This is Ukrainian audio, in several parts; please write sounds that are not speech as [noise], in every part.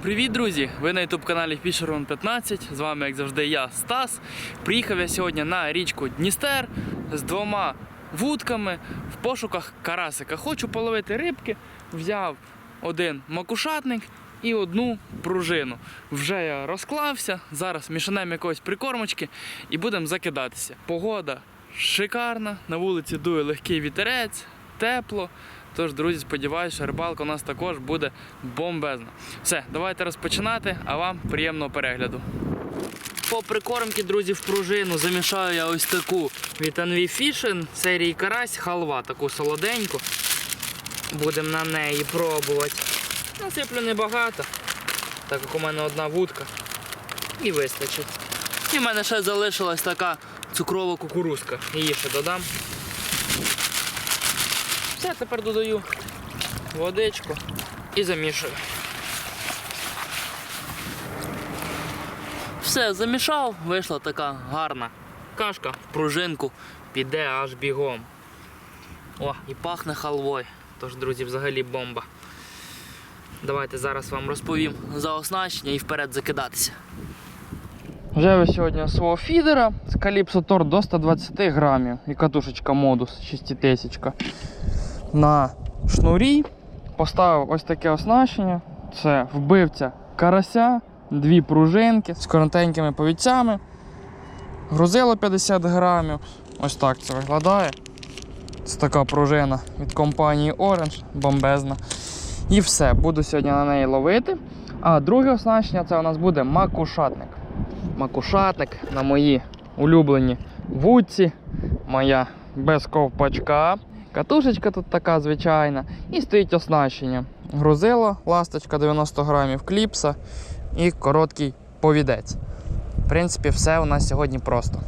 привіт, друзі! Ви на youtube каналі Fisherman 15. З вами, як завжди, я Стас. Приїхав я сьогодні на річку Дністер з двома вудками в пошуках карасика. Хочу половити рибки. Взяв один макушатник і одну пружину. Вже я розклався. Зараз мішанем якоїсь прикормочки і будемо закидатися. Погода шикарна, на вулиці дує легкий вітерець, тепло. Тож, друзі, сподіваюся, що рибалка у нас також буде бомбезна. Все, давайте розпочинати, а вам приємного перегляду. По прикормки, друзі, в пружину замішаю я ось таку від Anvi Fishing серії карась, халва, таку солоденьку. Будемо на неї пробувати. Насиплю небагато, так як у мене одна вудка. І вистачить. І в мене ще залишилась така цукрова кукурузка. Її ще додам. Все, тепер додаю водичку і замішую. Все, замішав, вийшла така гарна кашка в пружинку, піде аж бігом. О, і пахне халвою. Тож, друзі, взагалі бомба. Давайте зараз вам розповім за оснащення і вперед закидатися. Вже ви сьогодні свого фідера з Calypso Tor до 120 грамів і катушечка модус 6000 на шнурі. Поставив ось таке оснащення. Це вбивця карася, дві пружинки з коротенькими повідцями. Грузило 50 грамів. Ось так це виглядає. Це така пружина від компанії Orange, бомбезна. І все, буду сьогодні на неї ловити. А друге оснащення це у нас буде макушатник. Макушатник на мої улюблені вудці. Моя без ковпачка. Катушечка тут така звичайна. І стоїть оснащення. Грузило, ласточка 90 грамів кліпса і короткий повідець. В принципі, все у нас сьогодні просто.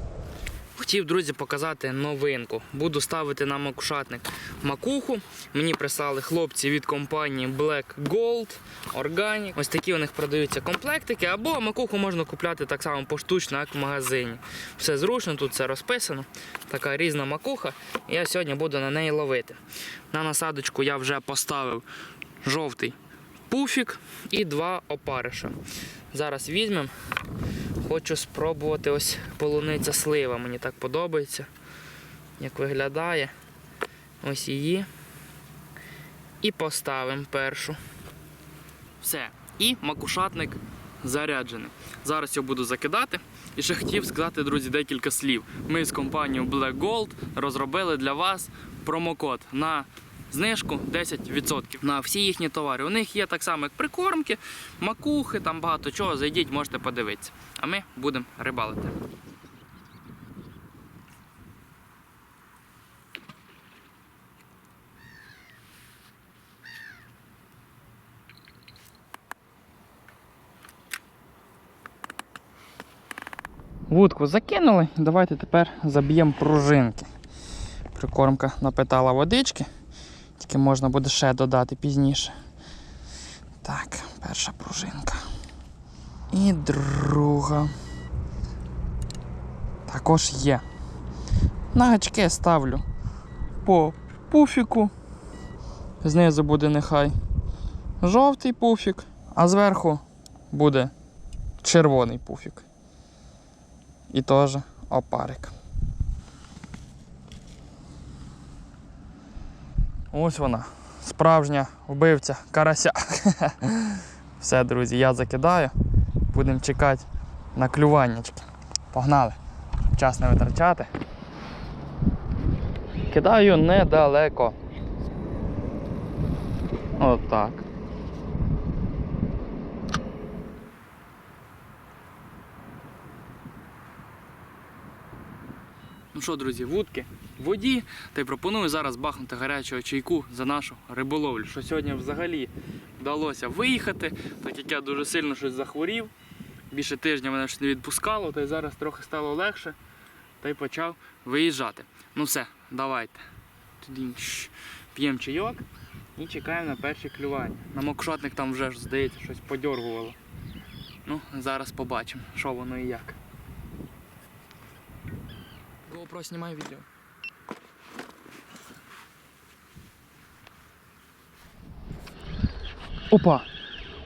Хотів, друзі, показати новинку. Буду ставити на макушатник макуху. Мені прислали хлопці від компанії Black Gold Organic. Ось такі у них продаються комплектики, або макуху можна купляти так само поштучно, як в магазині. Все зручно, тут все розписано. Така різна макуха. Я сьогодні буду на неї ловити. На насадочку я вже поставив жовтий пуфік і два опариша. Зараз візьмемо. Хочу спробувати ось полуниця слива. Мені так подобається. Як виглядає. Ось її. І поставимо першу. Все. І макушатник заряджений. Зараз його буду закидати. І ще хотів сказати, друзі, декілька слів. Ми з компанією Black Gold розробили для вас промокод на знижку 10% на всі їхні товари. У них є так само, як прикормки, макухи, там багато чого. Зайдіть, можете подивитися. А ми будемо рибалити. Вудку закинули, давайте тепер заб'ємо пружинки. Прикормка напитала водички, тільки можна буде ще додати пізніше. Так, перша пружинка. І друга. Також є. На гачки ставлю по пуфіку. Знизу буде нехай жовтий пуфік, а зверху буде червоний пуфік. І теж опарик. Ось вона, справжня вбивця карася. [laughs] Все, друзі, я закидаю. Будемо чекати на клюваннячки. Погнали. Час не витрачати. Кидаю недалеко. Отак. Що, друзі, вудки воді. Та й пропоную зараз бахнути гарячого чайку за нашу риболовлю. Що сьогодні взагалі вдалося виїхати, так як я дуже сильно щось захворів. Більше тижня мене щось не відпускало, та й зараз трохи стало легше. Та й почав виїжджати. Ну все, давайте. П'ємо чайок і чекаємо на перші клювання. На мокшотник там вже здається, щось подьоргувало. Ну, зараз побачимо, що воно і як. GoPro знімай відео. Опа!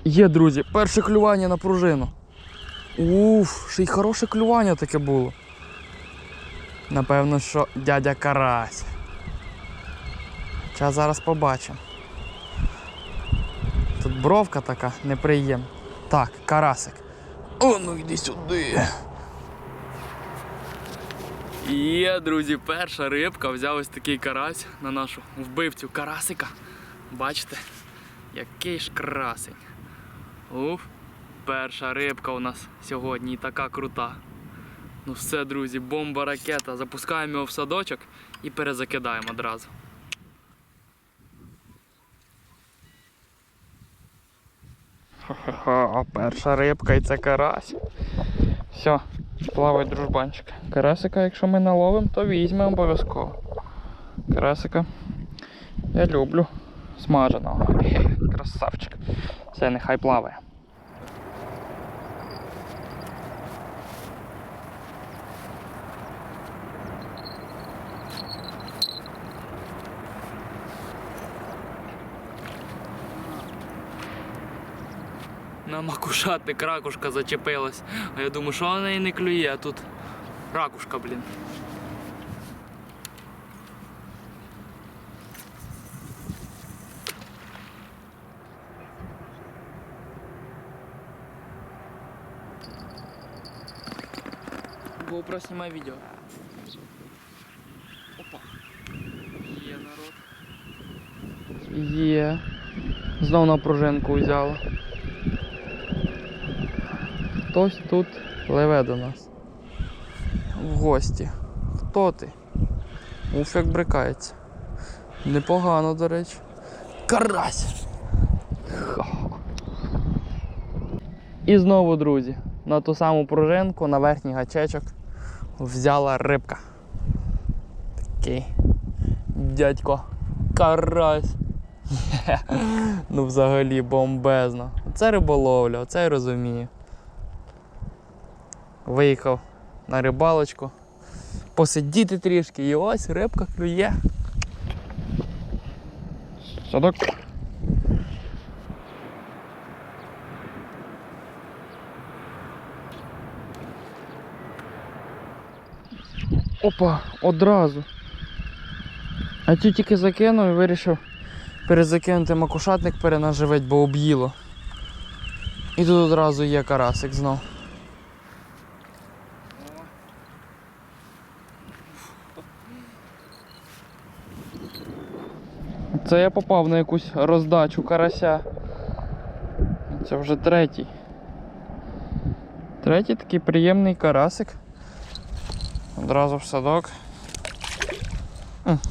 Є, друзі, перше клювання на пружину. Уф, ще й хороше клювання таке було. Напевно, що дядя Карась. Зараз зараз побачимо. Тут бровка така неприємна. Так, карасик. О, ну йди сюди. Є, друзі, перша рибка. Взяв ось такий карась на нашу вбивцю карасика. Бачите? Який ж красень. Уф, перша рибка у нас сьогодні і така крута. Ну все, друзі, бомба ракета. Запускаємо його в садочок і перезакидаємо одразу. Ха-ха-ха, перша рибка і це карась. Все, плавай, дружбанчик. Карасика, якщо ми наловимо, то візьмемо обов'язково. Карасика я люблю смаженого. Красавчик. Все, нехай плаває. На макушатник ракушка зачепилась. А я думаю, що вона неї не клює, а тут ракушка, блін. GoPro знімай відео. Опа. Є народ. Є. Знов на пружинку взяла. Хтось тут пливе до нас. В гості. Хто ти? Уф, як брикається. Непогано, до речі. Карась! І знову, друзі, на ту саму пружинку, на верхній гачечок взяла рибка. Такий дядько карась. [laughs] Ну взагалі бомбезно. Це риболовля, оце я розумію. Виїхав на рибалочку, посидіти трішки і ось рибка клює. Садок. Опа, одразу. А цю тільки закинув і вирішив перезакинути макушатник, перенаживить, бо об'їло. І тут одразу є карасик знов. Це я попав на якусь роздачу карася. Це вже третій. Третій такий приємний карасик. Одразу в садок.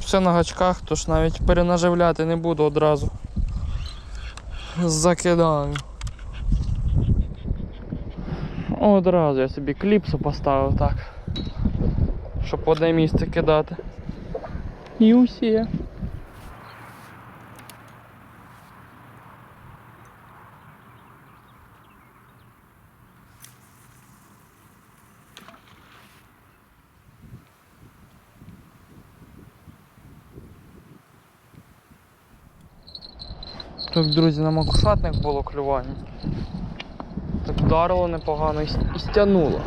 Все на гачках, тож навіть перенаживляти не буду одразу. Закидаю. Одразу я собі кліпсу поставив так. Щоб одне місце кидати. І усі. Так, друзі, на макушатник було клювання. Так вдарило непогано і, і стягнуло.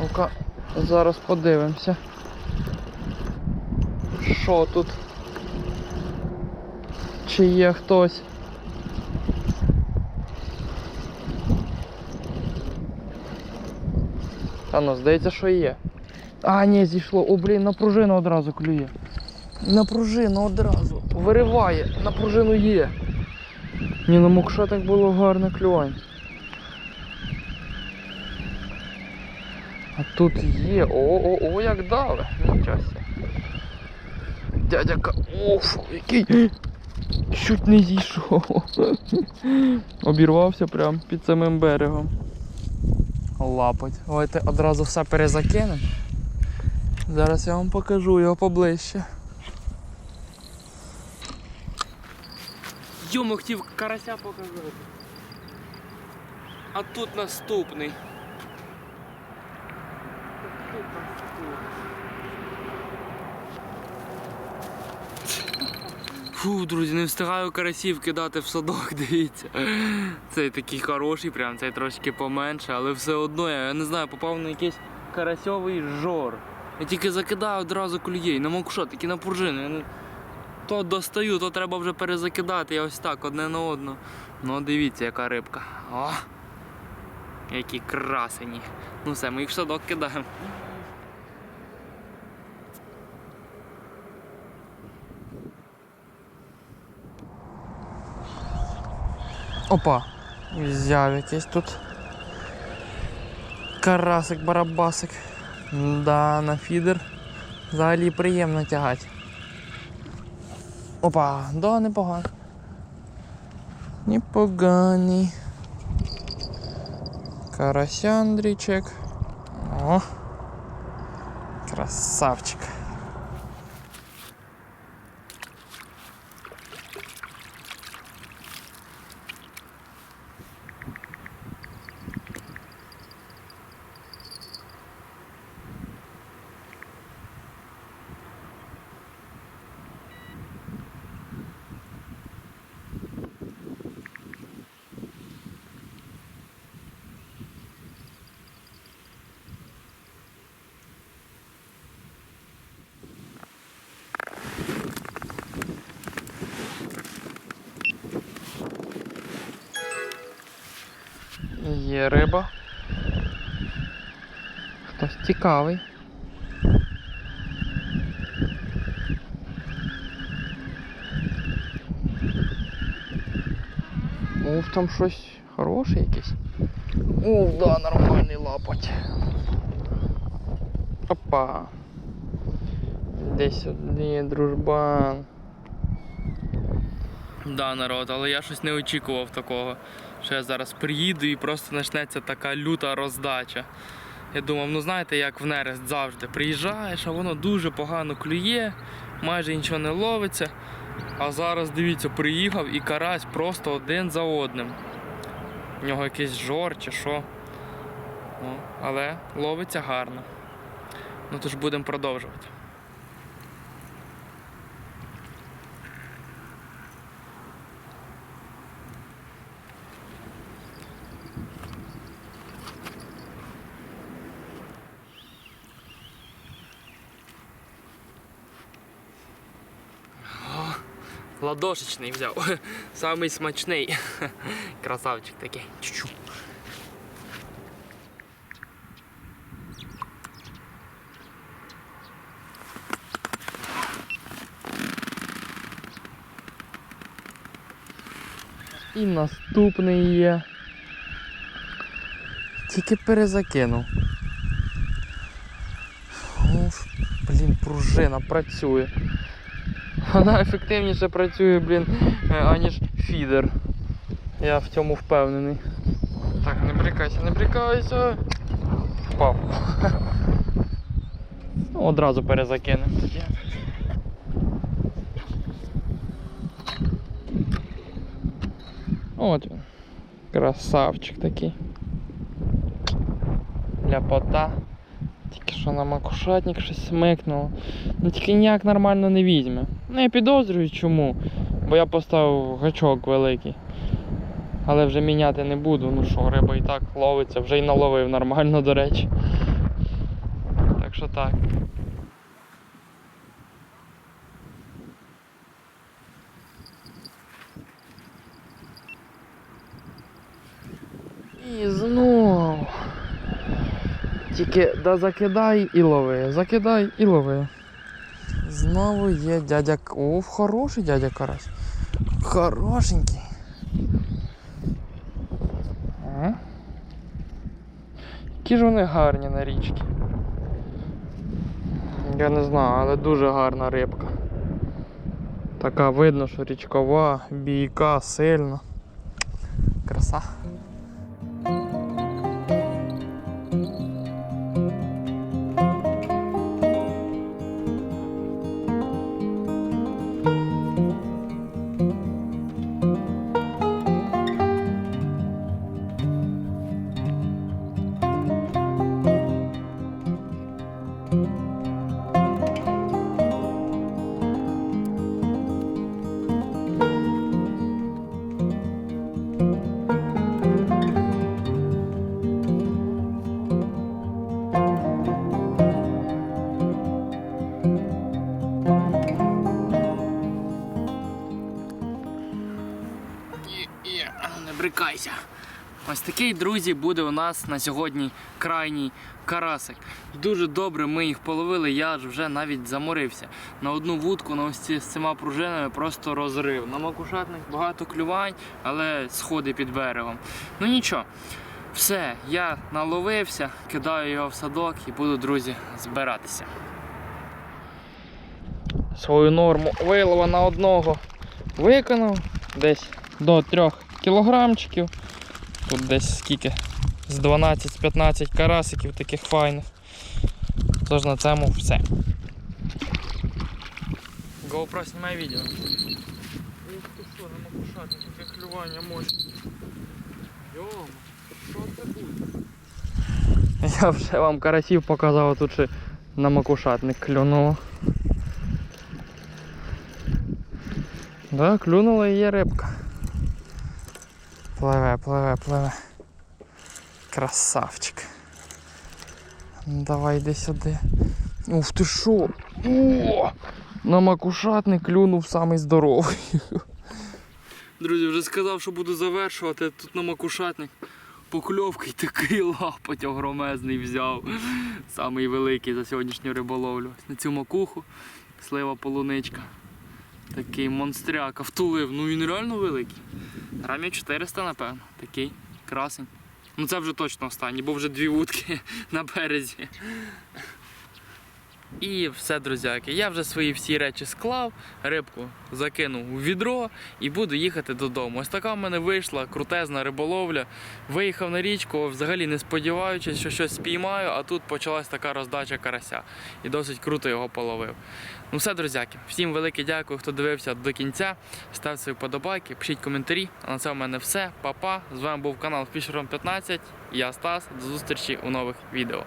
Ну-ка, зараз подивимося. Що тут? Чи є хтось? Та ну, здається, що є. А, ні, зійшло. О, блін, на пружину одразу клює. На пружину одразу. Вириває, на пружину є. Ні, на мокша так було гарне клювання. А тут є. О-о-о, як дали. Себе. Дядяка. Оф, який. Чуть не зійшов. [laughs] Обірвався прям під самим берегом. Лапать. Давайте одразу все перезакинемо. Зараз я вам покажу його поближче. Йому хотів карася показати. А тут наступний. Фу, друзі, не встигаю карасів кидати в садок, [laughs] дивіться. Цей такий хороший, прям цей трошки поменше, але все одно я, не знаю, попав на якийсь карасьовий жор. Я тільки закидаю одразу клює, і на макушот, тільки на пружину. Я не... То достаю, то треба вже перезакидати. Я ось так, одне на одну. Ну дивіться, яка рибка. О! Які красені. Ну все, ми їх в садок кидаємо. Опа, взяв якийсь тут карасик, барабасик. Да, на фідер взагалі приємно тягати. Опа, да, непогано. Непоганий. Карасяндричек. О. Красавчик. Є риба. Хтось цікавий. Ух, там щось хороше якесь. Ух, да, нормальний лапоть. Опа. Десь сюди, дружбан. Да, народ, але я щось не очікував такого. Що я зараз приїду і просто почнеться така люта роздача. Я думав, ну знаєте, як в нерест завжди. Приїжджаєш, а воно дуже погано клює, майже нічого не ловиться. А зараз, дивіться, приїхав і карась просто один за одним. У нього якийсь жор чи що. Ну, але ловиться гарно. Ну тож будемо продовжувати. Ладошечний взяв. [laughs] Самий смачний. [laughs] Красавчик такий. І наступний є. Тільки перезакинув. Уф, блін, пружина працює. Вона ефективніше працює, блін, е, аніж фідер. Я в цьому впевнений. Так, не брикайся, не брикайся. Впав. [laughs] Ну, Одразу перезакинемо. От він. Красавчик такий. Ляпота. Тільки що на макушатник щось смикнуло. Ну тільки ніяк нормально не візьме. Ну я підозрюю чому. Бо я поставив гачок великий. Але вже міняти не буду. Ну що, риба і так ловиться, вже й наловив нормально, до речі. Так що так. І знову. Тільки да закидай і лови, закидай і лови. Знову є дядя. Уф, хороший дядя Карась. Хорошенький. Які ж вони гарні на річці. Я не знаю, але дуже гарна рибка. Така видно, що річкова, бійка, сильна. Краса. Такий, друзі, буде у нас на сьогодні крайній карасик. Дуже добре ми їх половили, я ж вже навіть заморився. На одну вудку на ось ці з цими пружинами просто розрив. На макушатних багато клювань, але сходи під берегом. Ну нічого. Все, я наловився, кидаю його в садок і буду, друзі, збиратися. Свою норму вилова на одного виконав десь до 3 кілограмчиків. Тут десь скільки? З 12-15 карасиків таких файних. Тож на цьому все. GoPro знімай відео. Ух ти що, на макушаті таке клювання мощне. Йома, що це буде? [laughs] Я вже вам карасів показав, тут ще на макушатник клюнуло. Да, клюнула і є рибка. Пливе, пливе, пливе. Красавчик. Ну, Давай йди сюди. Ух ти що? О! На макушатник клюнув самий здоровий. Друзі, вже сказав, що буду завершувати. Тут на макушатник покльовки такий лапоть огромезний взяв. Самий великий за сьогоднішню риболовлю. На цю макуху слива полуничка. Такий монстряка втулив. Ну він реально великий. Грамів 400, напевно. Такий красень. Ну це вже точно останній, бо вже дві вудки [laughs] на березі. І все, друзяки. Я вже свої всі речі склав, рибку закинув у відро і буду їхати додому. Ось така в мене вийшла крутезна риболовля. Виїхав на річку, взагалі не сподіваючись, що щось спіймаю, а тут почалась така роздача карася. І досить круто його половив. Ну все, друзяки, всім велике дякую, хто дивився до кінця. Ставте свої подобайки, пишіть коментарі. А на це в мене все. Па-па. З вами був канал Fisheron 15. Я Стас. До зустрічі у нових відео.